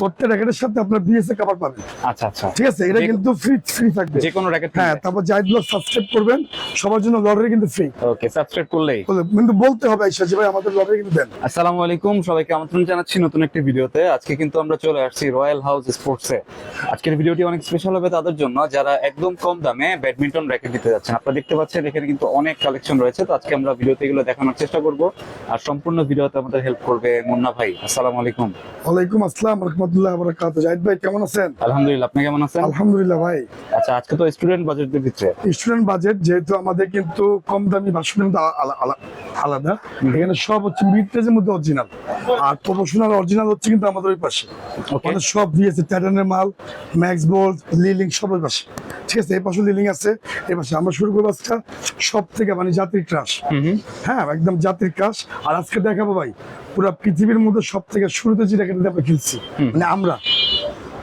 প্রত্যেক র্যাকেটের সাথে আপনার বিএসএ কভার পাবেন। আচ্ছা আচ্ছা। ঠিক আছে? এটা কিন্তু ফ্রি ফ্রি থাকবে। যে কোনো র্যাকেট হ্যাঁ তারপর জাহিদ ব্লগ সাবস্ক্রাইব করবেন। সবার জন্য লটারি কিন্তু ফ্রি ওকে সাবস্ক্রাইব করলেই। কিন্তু বলতে হবে আইসা ভাই আমাদের লটারি কিন্তু দেন। আসসালামু আলাইকুম সবাইকে আমন্ত্রণ জানাচ্ছি নতুন একটি ভিডিওতে। আজকে কিন্তু আমরা চলে আসছি রয়্যাল হাউস স্পোর্টসে আজকের ভিডিওটি অনেক স্পেশাল হবে তাদের জন্য। যারা একদম কম দামে ব্যাডমিন্টন র্যাকেট দিতে যাচ্ছেন আপনারা দেখতে পাচ্ছেন এখানে কিন্তু অনেক কালেকশন রয়েছে। তো আজকে আমরা ভিডিওতে এগুলো দেখানোর চেষ্টা করব। আর সম্পূর্ণ ভিডিওতে আমাদের হেল্প করবে মুন্না ভাই। আসসালামু আলাইকুম। ওয়ালাইকুম আসসালাম রহমতুল্লাহ বরকাত জাহিদ ভাই কেমন আছেন? আলহামদুলিল্লাহ আপনি কেমন আছেন? আলহামদুলিল্লাহ ভাই। আচ্ছা আজকে তো স্টুডেন্ট বাজেটের ভিতরে। স্টুডেন্ট বাজেট যেহেতু আমাদের কিন্তু কম দামি ভাষণ কিন্তু আলা- আলা- আলাদা। এখানে সব হচ্ছে মিড রেঞ্জের মধ্যে অরিজিনাল আর প্রফেশনাল অরিজিনাল হচ্ছে কিন্তু আমাদের ওই পাশে। সব দিয়েছে ট্যাটানের মাল ম্যাক্স বোল্ট লিলিং সব ওই পাশে। ঠিক আছে এই পাশে লিলিং আছে এই পাশে আমরা শুরু করব আজকে সব থেকে মানে জাতির ক্রাশ হ্যাঁ একদম জাতির ক্রাশ আর আজকে দেখাবো ভাই পুরো পৃথিবীর মধ্যে সব থেকে শুরুতে যেটা আমরা খেলছি মানে আমরা।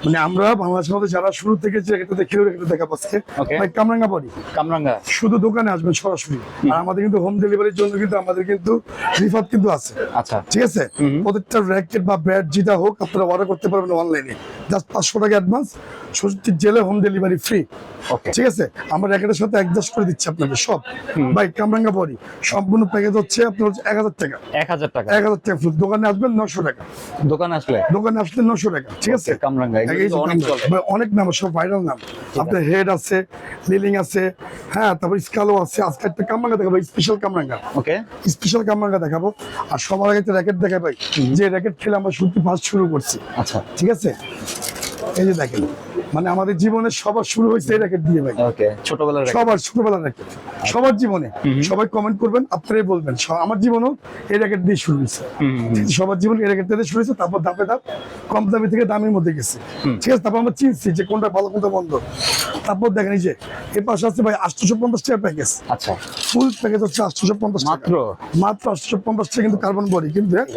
মানে আমরা বাংলাদেশের মধ্যে যারা শুরু থেকে যে র্যাকেটটা খেলে দেখাবো আজকে কামরাঙ্গা পড়ি কামরাঙ্গা। শুধু দোকানে আসবেন সরাসরি। আর আমাদের কিন্তু হোম ডেলিভারির জন্য কিন্তু আমাদের কিন্তু রিফাত কিন্তু আছে। আচ্ছা। ঠিক আছে? প্রত্যেকটা র্যাকেট বা ব্যাট যেটা হোক আপনারা অর্ডার করতে পারবেন অনলাইনে জাস্ট পাঁচশো টাকা অ্যাডভান্স ষষ্ঠী জেলে হোম ডেলিভারি ফ্রি ঠিক আছে? আমরা র্যাকেটের সাথে অ্যাডজাস্ট করে দিচ্ছি আপনাদের সব। ভাই কামরাঙ্গা পরি সম্পূর্ণ প্যাকেজ হচ্ছে আপনার হচ্ছে এক হাজার টাকা। এক হাজার টাকা। এক হাজার টাকা দোকানে আসবেন নশো টাকা। দোকানে আসলে? দোকানে আসলে নশো টাকা। ঠিক আছে? কামরাঙ্গা অনেক নাম সব ভাইরাল নাম আপনার হেড আছে লিলিং আছে হ্যাঁ তারপর স্কালো আছে। আজকে একটা কামরাঙ্গা দেখাবো স্পেশাল কামরাঙ্গা। ওকে স্পেশাল কামরাঙ্গা দেখাবো। আর সবার আগে র্যাকেট দেখাই ভাই। যে র্যাকেট খেলে আমরা সত্যি ফার্স্ট শুরু করছি। আচ্ছা। ঠিক আছে? এই যে দেখেন মানে আমাদের জীবনের সবার শুরু হয়েছে এই র্যাকেট দিয়ে ভাই। ছোটবেলার সবার ছোটবেলার র্যাকেট সবার জীবনে। সবাই কমেন্ট করবেন আপনারাই বলবেন আমার জীবনও এই র্যাকেট দিয়ে শুরু হয়েছে। সবার জীবন এই র্যাকেট দিয়ে শুরু হয়েছে তারপর ধাপে ধাপ কম দামি থেকে দামের মধ্যে গেছে। ঠিক আছে তারপর আমরা চিনছি যে কোনটা ভালো কোনটা বন্ধ তারপর দেখেন এই যে এ পাশে আছে ভাই আটশোশো পঞ্চাশ টাকা প্যাকেজ আচ্ছা। ফুল প্যাকেজ হচ্ছে আটশোশো পঞ্চাশ মাত্র? মাত্র আটশোশো পঞ্চাশ টাকা কিন্তু কার্বন বডি কিন্তু হ্যাঁ?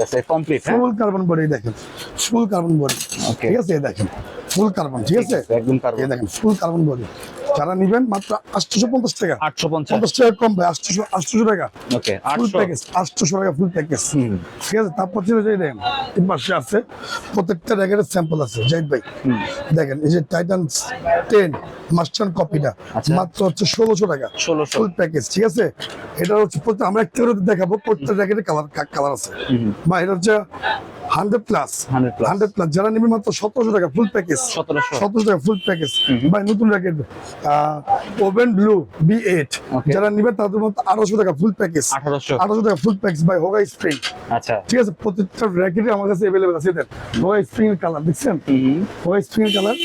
হ্যাঁ? ফুল কার্বন বডি দেখেন ফুল কার্বন বডি ঠিক আছে দেখেন। ফুল কার্বন ঠিক আছে? একদম এই কার্বন দেখেন ফুল কার্বন বডি যারা নিবেন মাত্র আটশোশো পঞ্চাশ টাকা। আটশো পঞ্চাশ। টাকা কম ভাই আটশোশো আটশোশো টাকা। ওকে ফুল আটশো। প্যাকেজ আটশোশো টাকা ফুল প্যাকেজ ঠিক আছে? তারপর ছিল যে দেখেন তিন পাশে আছে প্রত্যেকটা র্যাকেটের স্যাম্পল আছে জাহিদ ভাই। দেখেন এই যে টাইটান টেন মাস্টার কপিটা। মাত্র হচ্ছে ষোলোশো টাকা। 1600 ফুল প্যাকেজ ঠিক আছে? এটা হচ্ছে আমরা একটা দেখাবো প্রত্যেক র্যাকেটের কালার কালার আছে। বা এটা হচ্ছে হান্ড্রেড প্লাস। 100 hundred plus. যারা নেবে মাত্র সতেরোশো টাকা ফুল প্যাকেজ 1700 সতেরোশো টাকা ফুল প্যাকেজ ভাই নতুন racket oven blue B eight যারা নিবে তাদের মধ্যে আঠারোশো টাকা ফুল প্যাকেজ 1800 আঠারোশো টাকা ফুল প্যাকেজ বাই হোগা স্প্রিং আচ্ছা। ঠিক আছে প্রত্যেকটা র্যাকেটে আমার কাছে অ্যাভেলেবেল আছে। দেন হোগা স্প্রিং এর কালার দেখছেন? হোগা স্প্রিং এর কালার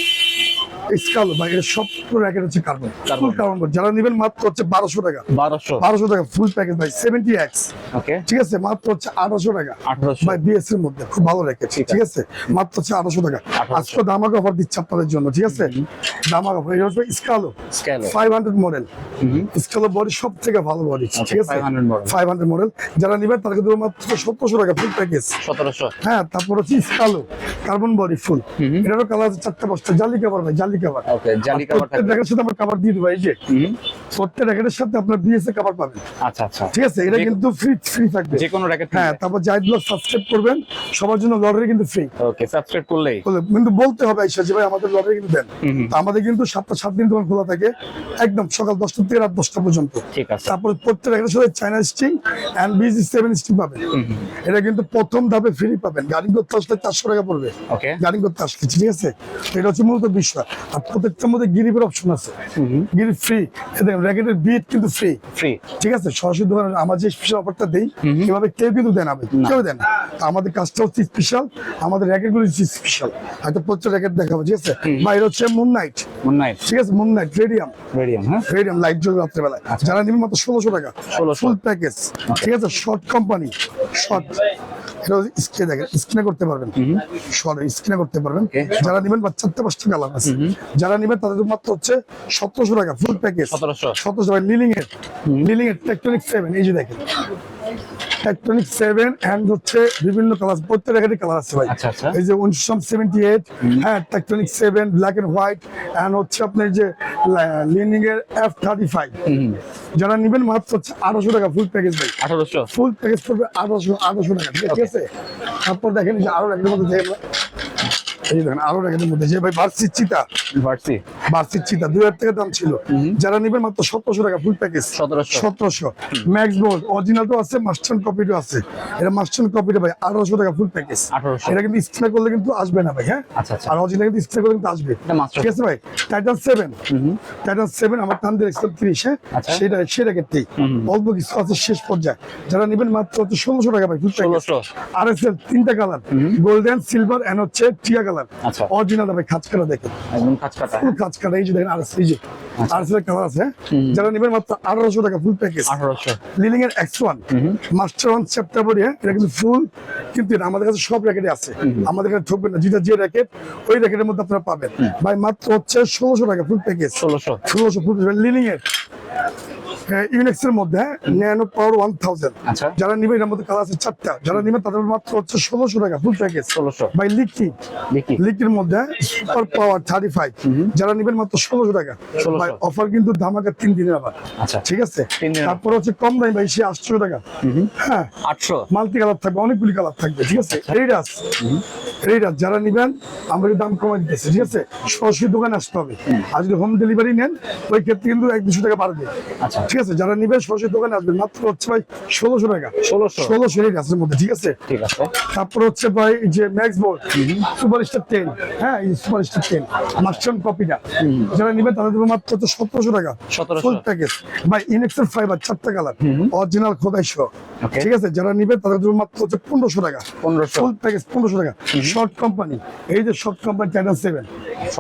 স্কালো ভাই এটা সব র্যাকেট হচ্ছে কার্বন ফুল কার্বন যারা নেবেন মাত্র হচ্ছে বারোশো টাকা। বারোশো। বারোশো টাকা ফুল প্যাকেজ ভাই সেভেন্টি এক্স ওকে ঠিক আছে? মাত্র হচ্ছে আঠারোশো টাকা। ভাই বিএস এর মধ্যে খুব ভালো রেখে ঠিক ঠিক আছে। মাত্র হচ্ছে আঠারোশো টাকা। আজকে দামাক অফার দিচ্ছে আপনাদের জন্য ঠিক আছে? দামাক অফার এটা হচ্ছে স্কালো ফাইভ হান্ড্রেড মডেল স্কালো বডি সব থেকে ভালো বডি ঠিক আছে? ফাইভ হান্ড্রেড মডেল যারা নিবেন তারা কিন্তু মাত্র সতেরোশো টাকা ফুল প্যাকেজ সতেরোশো। হ্যাঁ তারপর হচ্ছে স্কালো কার্বন বডি ফুল এটারও কালার চারটা পাঁচটা। জালি কাভার ভাই জালি কাভার ওকে জালি কাভার থাকবে। র্যাকেটের সাথে আমরা কাভার দিয়ে দেবো এই যে প্রত্যেক র্যাকেটের সাথে আপনার বিএসএ কাভার পাবেন। আচ্ছা আচ্ছা। ঠিক আছে? এটা কিন্তু ফ্রি ফ্রি থাকবে। যে কোনো র্যাকেট হ্যাঁ তারপর জাহিদ ব্লগ সাবস্ক্রাইব করবেন। সবার জন্য লটারি কিন্তু ফ্রি ওকে সাবস্ক্রাইব করলেই। কিন্তু বলতে হবে আইসা যে ভাই আমাদের লটারি কিন্তু দেন। আমাদের সাতটা সাত দিন দোকান খোলা থাকে। একদম সকাল দশটা থেকে রাত দশটা পর্যন্ত। ঠিক আছে। তারপর প্রত্যেক সাথে China string and BG seven string পাবেন। এটা কিন্তু প্রথম ধাপে ফ্রি পাবেন। গাড়ি করতে আসলে চারশো টাকা পড়বে। গাড়ি করতে আসলে ঠিক আছে? এটা হচ্ছে মূলত বিষয়। আর প্রত্যেকটার মধ্যে গিরিপের অপশন আছে। গিরিপ ফ্রি র্যাকেটের বিট কিন্তু ফ্রি ফ্রি ঠিক আছে? সরাসরি দোকানে আমার যে স্পেশাল অফারটা দেই এভাবে কেউ কিন্তু দেন আমি কেউ দেন আমাদের কাজটা হচ্ছে স্পেশাল আমাদের র্যাকেটগুলো স্পেশাল হয়তো প্রত্যেক র্যাকেট দেখাবো ঠিক আছে? বাইরে হচ্ছে মুন নাইট মুন নাইট ঠিক আছে? মুন নাইট রেডিয়াম রেডিয়াম হ্যাঁ? রেডিয়াম লাইট জ্বলবে রাত্রেবেলায়। যারা নেবেন মাত্র ষোলোশো টাকা। 1600 ফুল প্যাকেজ ঠিক আছে? শর্ট কোম্পানি শর্ট এটা স্ক্রিনে দেখেন স্ক্রিনে করতে পারবেন। শর্ট স্ক্রিনে করতে পারবেন। যারা নেবেন বা চারটে পাঁচটা কালার আছে যারা নেবেন তাদের মাত্র হচ্ছে সতেরোশো টাকা ফুল প্যাকেজ 1700 সতেরোশো টাকা লিলিং এর লিলিং এর টেকটনিক সেভেন এই যে দেখেন। টেকটনিক সেভেন অ্যান্ড হচ্ছে বিভিন্ন কালার প্রত্যেক র্যাকেটের কালার আছে ভাই। আচ্ছা, আচ্ছা। এই যে উনিশশো সেভেন্টি এইট হ্যাঁ tectonic seven black and white and হচ্ছে আপনার যে লিনিং এর এফ থার্টি ফাইভ যারা নেবেন মাত্র হচ্ছে আঠারোশো টাকা ফুল প্যাকেজ ভাই। আঠারোশো। ফুল প্যাকেজ পড়বে আঠারোশো আঠারোশো টাকা ঠিক আছে? তারপর দেখেন যে আরও একটা মধ্যে এই দেখেন আরও র্যাকেটের মধ্যে যে ভাই বার্সি চিতা। ভার্সি বার্সি চিতা দুই হাজার টাকা দাম ছিল। যারা নেবেন মাত্র সতেরোশো টাকা ফুল প্যাকেজ 1700 সতেরোশো। ম্যাক্স বোর্ড অরিজিনালও আছে মাস্টার আছে। এটা মাস্টার কপিটা ভাই আঠারোশো টাকা ফুল প্যাকেজ 1800 এটা কিন্তু স্ক্রিনে করলে কিন্তু আসবে না ভাই হ্যাঁ? আচ্ছা, আচ্ছা। আর অরিজিনাল কিন্তু স্ক্রিনে করলে কিন্তু আসবে। ঠিক আছে ভাই? টাইটান সেভেন টাইটান সেভেন আমার এক্সেল তিরিশ হ্যাঁ? আচ্ছা। সেটা সে র্যাকেটটি অল্প কিছু আছে শেষ পর্যায়ে। যারা নেবেন মাত্র হচ্ছে ষোলোশো টাকা ভাই ফুল প্যাকেজ আর এস এল তিনটা কালার গোল্ডেন সিলভার এন্ড হচ্ছে টিয়া কালার আচ্ছা। অরিজিনাল ভাই কাটা দেখেন। একদম কাজ কাটা ফুল কাজ কাটা এই যে দেখেন আর এই যে আচ্ছা। আর কালার আছে? যারা নেবেন মাত্র আঠারোশো টাকা ফুল প্যাকেজ আঠারোশো। লিলিং এর X one master one chapter body এটা কিন্তু ফুল কিন্তু আমাদের কাছে সব র্যাকেটে আছে। আমাদের কাছে ঠকবেন না। যেটা যে র্যাকেট ওই র্যাকেটের মধ্যে আপনারা পাবেন। ভাই মাত্র হচ্ছে ষোলোশো টাকা ফুল প্যাকেজ ষোলোশো। ষোলোশো ফুল লিলিং এর। ইউনিক্স এর মধ্যে ন্যানো পাওয়ার ওয়ান থাউজেন্ড আচ্ছা। যারা নিবে এর মধ্যে কালার আছে চারটা। যারা নিবে তাদের মাত্র হচ্ছে ষোলোশো টাকা ফুল প্যাকেজ ষোলোশো। ভাই লিকি লিকের মধ্যে সুপার পাওয়ার থার্টি ফাইভ যারা নেবেন মাত্র ষোলোশো টাকা। অফার কিন্তু ধামাকা তিন দিনের আবার। আচ্ছা। ঠিক আছে? তারপর হচ্ছে কম দামি ভাই সে আটশো টাকা। হ্যাঁ। আটশো। মাল্টি কালার থাকবে অনেকগুলি কালার থাকবে ঠিক আছে? রেডাস রেডাস যারা নিবেন আমরা দাম কমাই দিতেছি ঠিক আছে? সরাসরি দোকানে আসতে হবে। আর যদি হোম ডেলিভারি নেন ওই ক্ষেত্রে কিন্তু এক দুশো টাকা বাড়বে। আচ্ছা। ঠিক আছে যারা নিবেন সরাসরি দোকানে আসবেন। মাত্র হচ্ছে ভাই ষোলোশো টাকা। 1600 ষোলোশো রেডাসের মধ্যে ঠিক আছে? ঠিক আছে। তারপর হচ্ছে ভাই যে max board super star ten হ্যাঁ সুপার স্টার টেন মাস্টার কপিটা যারা নিবে তাদের দেবো মাত্র হচ্ছে সতেরোশো টাকা। 1700 ফুল প্যাকেজ ভাই ইনেক্সের ফাইবার চারটা কালার অরিজিনাল খোদাই সহ। ঠিক আছে? যারা নিবে তাদের দেবো মাত্র হচ্ছে পনেরোশো টাকা। 1500 ফুল প্যাকেজ পনেরোশো টাকা। শর্ট কোম্পানি এই যে শর্ট কোম্পানি সেভেন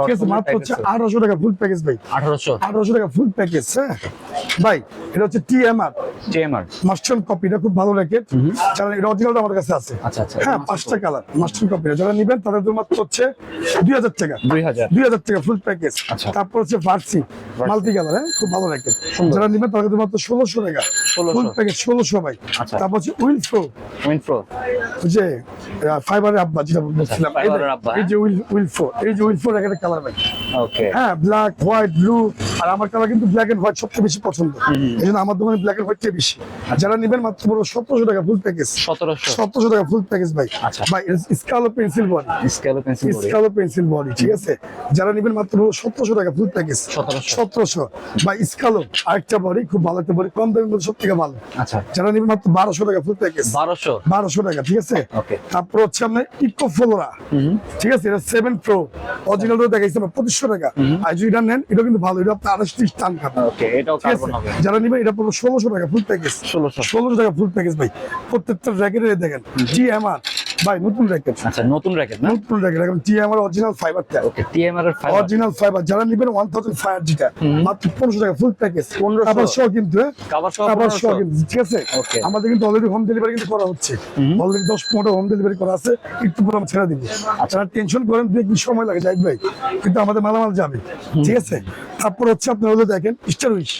ঠিক আছে? মাত্র হচ্ছে আঠারোশো টাকা ফুল প্যাকেজ ভাই। আঠারোশো। আঠারোশো টাকা ফুল প্যাকেজ হ্যাঁ? ভাই এটা হচ্ছে টি এম আর। জেএমআর মাস্টার কপিটা খুব ভালো র্যাকেট যারা এটা অরিজিনালটা আমার কাছে আছে। আচ্ছা, আচ্ছা। হ্যাঁ পাঁচটা কালার মাস্টার কপিটা যারা নিবেন তাদের তো মাত্র হচ্ছে দুই হাজার টাকা। দুই হাজার। দুই হাজার টাকা ফুল প্যাকেজ আচ্ছা। তারপর হচ্ছে ভার্সি মাল্টি কালার হ্যাঁ খুব ভালো র্যাকেট যারা নিবেন তাদের মাত্র ষোলোশো টাকা। 1600 ফুল প্যাকেজ ষোলোশো ভাই। আচ্ছা। তারপর হচ্ছে উইল ফ্রো উইনফ্রো যে ফাইবারের আব্বা যেটা বলছিলাম। এই যে উইল উইল ফ্রো এই যে উইল ফ্রো র্যাকেটের কালার ভাই। ওকে হ্যাঁ ব্ল্যাক হোয়াইট ব্লু আর আমার কালার কিন্তু ব্ল্যাক এন্ড হোয়াইট সবচেয়ে বেশি পছন্দ। এই জন্য আমার দোকানে ব্ল্যাক এন্ড হোয়াইটটাই বেশি। আর যারা নেবেন মাত্র বড় সতেরোশো টাকা ফুল প্যাকেজ সতেরোশো। সতেরোশো টাকা ফুল প্যাকেজ ভাই। আচ্ছা। ভাই স্কালো পেন্সিল বডি স্কেল পেন্সিল স্কালো পেন্সিল বডি ঠিক আছে? যারা নেবেন মাত্র সতেরোশো টাকা ফুল প্যাকেজ 1700 সতেরোশো। বা স্কালো আরেকটা বডি খুব ভালো একটা বডি কম দামের মধ্যে সব থেকে ভালো। আচ্ছা। যারা নেবেন মাত্র বারোশো টাকা ফুল প্যাকেজ বারোশো। বারোশো টাকা ঠিক আছে? তারপর হচ্ছে আপনার ইকো ফ্লোরা ঠিক আছে? এটা সেভেন প্রো অরিজিনাল দেখাইছে আমরা পঁচিশশো টাকা। আর যদি এটা নেন এটা কিন্তু ভালো এটা আপনার ত্রিশ টান হবে। যারা নিবে এটা পড়বে ষোলোশো টাকা ফুল প্যাকেজ ষোলোশো। ষোলোশো টাকা ফুল প্যাকেজ ভাই। প্রত্যেকটা র্যাকেটে দেখেন টি এম আর ভাই নতুন র্যাকেট আচ্ছা নতুন র্যাকেট না? নতুন র্যাকেট এখন টি এম আর অরিজিনাল ফাইবারটা ওকে টিএমআর এর ফাইবার অরিজিনাল ফাইবার যারা নিবেন ওয়ান থাউজেন্ড ফাইভ যেটা মাত্র পনেরোশো টাকা ফুল প্যাকেজ 1500 আবার সহ কিন্তু আবার সহ 1500 কিন্তু ঠিক আছে. আমাদের কিন্তু অলরেডি হোম ডেলিভারি কিন্তু করা হচ্ছে। অলরেডি দশ পনেরো হোম ডেলিভারি করা আছে। একটু পরে আমরা ছেড়ে দিব। আপনারা টেনশন করেন দু একদিন সময় লাগে যাই ভাই। কিন্তু আমাদের মালামাল যাবে। ঠিক আছে? তারপর হচ্ছে আপনার হলো দেখেন স্টার উইশ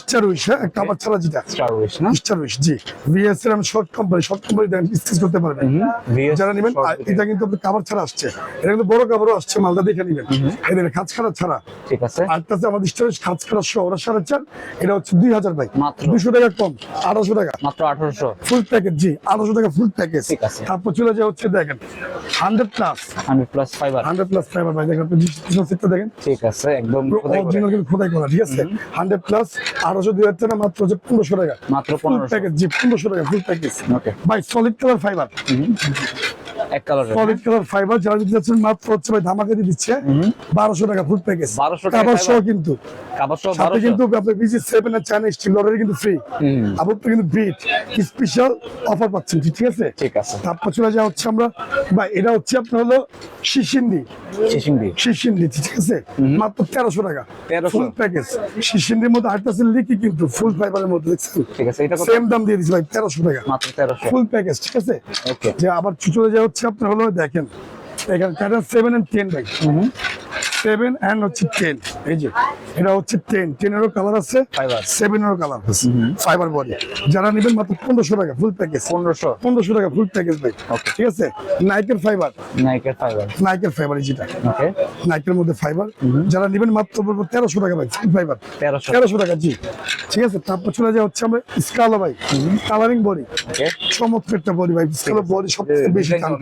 স্টার উইশ হ্যাঁ? একটা আবার ছাড়া যেটা। স্টার উইশ না? স্টার উইশ জি। ভিএস এর আমি শর্ট কোম্পানি শর্ট কোম্পানি দেখেন স্টিচ করতে পারবেন। যারা নেবেন এটা কিন্তু আপনার কাবার ছাড়া আসছে। এটা কিন্তু বড় কাবারও আসছে মালদা দেখে নেবেন। এদের খাঁচ খাড়া ছাড়া। ঠিক আছে। আর তাতে আমাদের স্টোরেজ খাঁচ খাড়া সহ ওরা সাড়ে চার এটা হচ্ছে দুই হাজার ভাই। মাত্র। দুশো টাকা কম আঠারোশো টাকা। মাত্র আঠারোশো। ফুল প্যাকেজ জি আঠারোশো টাকা ফুল প্যাকেজ ঠিক আছে। তারপর চলে যায় হচ্ছে দেখেন hundred plus hundred plus fibre hundred plus fibre ভাই দেখেন আপনি দেখেন। ঠিক আছে একদম। অরিজিনাল কিন্তু খোদাই করা ঠিক আছে? হান্ড্রেড প্লাস আঠারোশো দুই হাজার টাকা মাত্র পনেরোশো টাকা। মাত্র ফুল 1500 প্যাকেজ জি পনেরোশো টাকা ফুল প্যাকেজ ওকে ভাই সলিড কালার ফাইবার এক কালারের সলিড কালার ফাইবার যারা যাচ্ছেন মাত্র হচ্ছে ভাই ধামাকা দিয়ে দিচ্ছে। টাকা ফুল প্যাকেজ 1200 টাকা আবার সহ। কিন্তু। কাবার সহ সাথে কিন্তু আপনার বিজি সেভেন এর চায়না স্টিল লটারি কিন্তু ফ্রি আবার তো কিন্তু বিট স্পেশাল অফার পাচ্ছেন ঠিক আছে? ঠিক আছে। তারপর চলে যাওয়া হচ্ছে আমরা ভাই এটা হচ্ছে আপনার হলো শিশিন্দি শিশিংদি শিশিন্দি ঠিক আছে? মাত্র তেরোশো টাকা। 1300 ফুল প্যাকেজ শিশিন্দির মধ্যে আরেকটা আছে লিকি কিন্তু ফুল ফাইবারের মধ্যে দেখছেন? ঠিক আছে এটা সেম দাম দিয়ে দিচ্ছি ভাই তেরোশো টাকা। মাত্র ফুল প্যাকেজ ঠিক আছে? ওকে যে আবার চলে যাওয়া হচ্ছে আপনার হলো দেখেন। এখানে সেভেন অ্যান্ড টেন ভাই। সেভেন অ্যান্ড হচ্ছে টেন এই যে। এটা হচ্ছে টেন টেনেরও কালার আছে সেভেনেরও কালার আছে। ফাইবার বডি যারা নেবেন মাত্র পনেরোশো টাকা ফুল প্যাকেজ পনেরোশো। পনেরোশো টাকা ফুল প্যাকেজ ভাই ঠিক আছে? নাইকের ফাইবার নাইকের ফাইবার নাইকের ফাইবার যেটা। নাইকের মধ্যে ফাইবার যারা নেবেন মাত্র তেরোশো টাকা ভাই ফুল ফাইবার তেরোশো। টাকা জি। ঠিক আছে? তারপর চলে যায় হচ্ছে আমরা স্কালো ভাই কালারিং বডি চমৎকার একটা বডি ভাই স্কালো বডি সবচেয়ে বেশি দাম।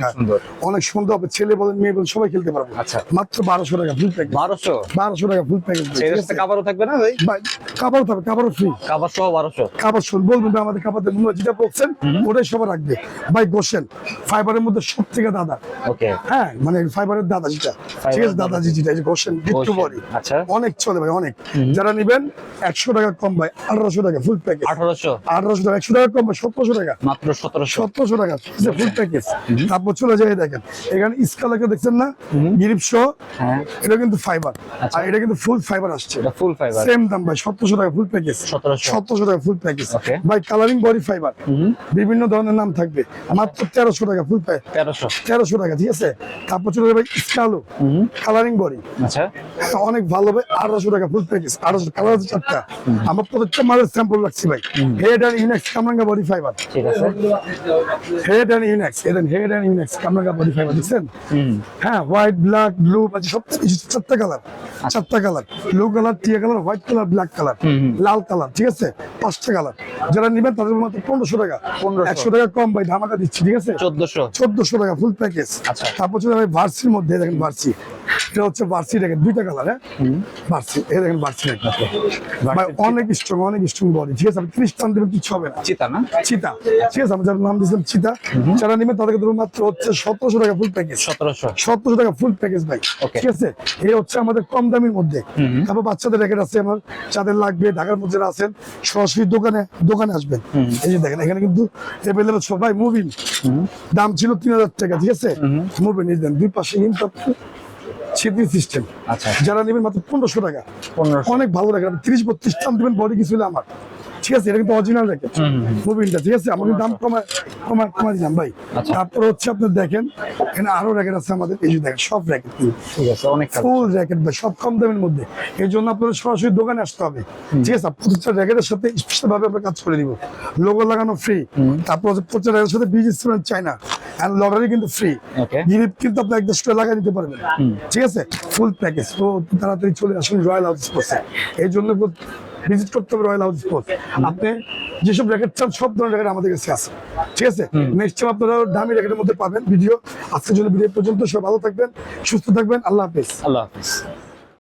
অনেক সুন্দর। হবে। ছেলে বলেন মেয়ে বলেন সবাই খেলতে পারবে। আচ্ছা। মাত্র বারোশো টাকা ফুল প্যাকেজ বারোশো? বারোশো টাকা ফুল প্যাকেজ সেই রাস্তা থাকবে না ভাই? ভাই কাপড় থাকবে কাপড় ফ্রি কাবার সহ বারোশো কাপড় শুন বলবেন ভাই আমাদের কাপড় মূল্য যেটা বলছেন ওটাই সবার রাখবে। ভাই গোসেন ফাইবারের মধ্যে সব থেকে দাদা। ওকে হ্যাঁ মানে ফাইবারের দাদা যেটা। ঠিক আছে দাদা। যেটা। গোসেন গিট্টু বডি আচ্ছা। অনেক চলে ভাই অনেক। যারা নিবেন টাকা কম ভাই আঠারোশো টাকা ফুল প্যাকেজ টাকা একশো টাকা কম ভাই সতেরোশো টাকা। মাত্র টাকা ফুল প্যাকেজ তারপর চলে যায় দেখেন এখানে স্কালাকে দেখছেন না? গিরিপ হ্যাঁ। এটা কিন্তু ফাইবার আচ্ছা। আর এটা কিন্তু ফুল ফাইবার আসছে। এটা ফুল ফাইবার সেম দাম ভাই সতেরোশো টাকা ফুল প্যাকেজ 1700 টাকা ফুল প্যাকেজ ভাই কালারিং বডি ফাইবার বিভিন্ন ধরনের নাম থাকবে। মাত্র তেরোশো টাকা ফুল প্যাক তেরোশো। তেরোশো টাকা ঠিক আছে? তারপর চলে যাবে স্কালো। কালারিং বডি আচ্ছা। অনেক ভালো ভাই আঠারোশো টাকা ফুল প্যাকেজ আঠারোশো কালার আছে চারটা। আমার প্রত্যেকটা মালের স্যাম্পল রাখছি ভাই। হেড অ্যান্ড ইউনেক্স কামরাঙ্গা বডি ফাইবার ঠিক আছে। Head and Yonex head and Yonex কামরাঙ্গা বডি ফাইবার দেখছেন? হ্যাঁ হোয়াইট ব্ল্যাক ব্লু মানে সব কিছু চারটা কালার চারটা কালার ব্লু কালার টিয়া colour white colour black colour লাল কালার ঠিক আছে? পাঁচটা কালার। যারা নেবেন তাদের মাত্র পনেরোশো টাকা। একশো টাকা কম ভাই ধামাকা দিচ্ছি ঠিক আছে? চোদ্দশো। চোদ্দশো টাকা ফুল প্যাকেজ আচ্ছা। তারপর চলে ভাই ভার্সির মধ্যে দেখেন ভার্সি এটা হচ্ছে ভার্সি দেখেন দুইটা কালার হ্যাঁ? ভার্সি এই দেখেন ভার্সি ভাই অনেক স্ট্রং অনেক স্ট্রং বডি ঠিক আছে? ত্রিশ টান দেবেন কিছু হবে না। চিতা না? চিতা ঠিক আছে? আমি যার নাম দিয়েছিলাম চিতা। যারা নেবেন তাদেরকে ধরুন মাত্র হচ্ছে সতেরোশো টাকা ফুল প্যাকেজ সতেরোশো। সতেরোশো টাকা ফুল প্যাকেজ ভাই. ঠিক আছে? এই হচ্ছে আমাদের কম দামের মধ্যে। তারপর বাচ্চাদের র্যাকেট আছে আমার যাদের লাগবে ঢাকার মধ্যে আছেন সরাসরি দোকানে দোকানে আসবেন। এই যে দেখেন এখানে কিন্তু অ্যাভেলেবল সবাই মুভিন দাম ছিল তিন হাজার টাকা ঠিক আছে? মুভিন এই দেন দুই পাশে কিন্তু ছিদ্রি সিস্টেম আচ্ছা যারা নেবেন মাত্র পনেরোশো টাকা। অনেক ভালো লাগে ত্রিশ বত্রিশ টান দেবেন বডি কিছু আমার। ঠিক আছে এটা কিন্তু অরিজিনাল র্যাকেট মুভিংটা ঠিক আছে? আমাদের দাম দিলাম ভাই। আচ্ছা। তারপর হচ্ছে আপনার দেখেন এখানে আরও র্যাকেট আছে আমাদের। এই যে দেখেন সব র্যাকেট ঠিক আছে অনেক কাজ। ফুল র্যাকেট ভাই সব কম দামের মধ্যে। এই জন্য আপনাদের সরাসরি দোকানে আসতে হবে। ঠিক আছে? প্রত্যেকটা র্যাকেটের সাথে স্পেশাল ভাবে আমরা কাজ করে দিব লোগো লাগানো ফ্রি তারপর হচ্ছে প্রত্যেকটা র্যাকেটের সাথে BG instrument China and lottery কিন্তু ফ্রি. গিরিপ কিন্তু আপনি একদম স্টোরে লাগাই দিতে পারবেন। ঠিক আছে? ফুল প্যাকেজ তো তাড়াতাড়ি চলে আসুন রয়্যাল হাউস এই জন্য ভিজিট করতে হবে রয়্যাল হাউস স্পোর্টস আপনি যেসব র্যাকেট চান সব ধরনের র্যাকেট আমাদের কাছে আছে। ঠিক আছে? নেক্সট টাইম আপনারা দামি র্যাকেটের মধ্যে পাবেন ভিডিও আজকের জন্য ভিডিও পর্যন্ত সব ভালো থাকবেন সুস্থ থাকবেন। আল্লাহ হাফিজ। আল্লাহ হাফিজ।